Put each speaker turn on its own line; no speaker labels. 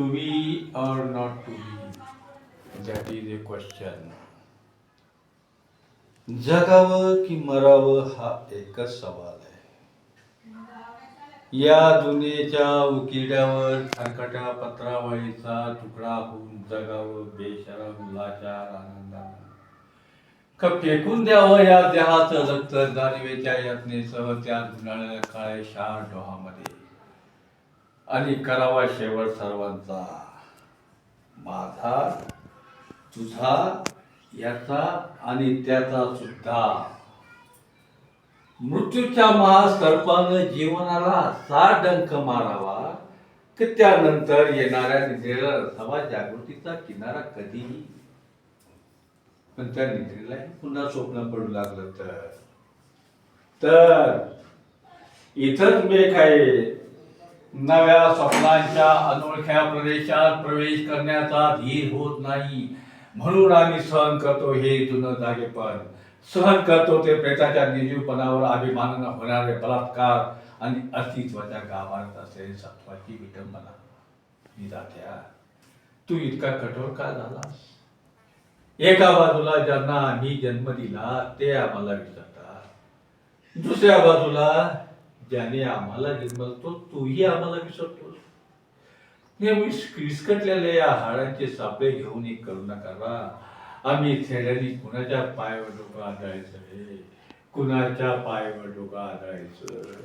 to be or not to be that is a question. जगावं की मरावं हा एकच सवाल आहे. या दुनियेच्या उकिड्यावर खरकट्या पत्रावळीचा तुकडा होऊन जगावं बेशरम लाचार आनंदानं. का फेकून द्यावं या देहाचं रक्त जाणीवेच्या यातनेसह त्या धुनाळ्या काळे शार डोहामध्ये. आणि करावा शेवट सर्वांचा. माझा तुझा याचा आणि त्याचा सुद्धा. मृत्यूच्या महासर्पानं जीवनाला असा डंक मारावा की त्यानंतर येणाऱ्या निद्रेला रसावा जागृतीचा किनारा कधीही. पण त्या निद्रेलाही पुन्हा स्वप्न पडू लागलं तर. तर इथंच मी काही नव्या स्वप्नांच्या अनोळख्या प्रदेशात प्रवेश करण्याचा धीर होत नाही. म्हणून आम्ही सहन करतो हे जुनं जागेपण. सहन करतो ते प्रेताच्या निर्जीवपणावर अभिमानानं होणारे बलात्कार आणि अस्तित्वाच्या गावात असेल सत्वाची विटंबना. निदात्या तू इतका कठोर का झालास? एका बाजूला ज्यांना आम्ही जन्म दिला ते आम्हाला विसरतात. दुसऱ्या बाजूला ज्याने आम्हाला जन्मतो तोही आम्हाला विसरतोस नेहमी विस्कटलेल्या या हाडांचे सापळे घेऊन एक करू. नका आम्ही थेड्यानी कुणाच्या पायावर डोकं आदळायचं? रे कुणाच्या पायावर डोकं आदळायचं?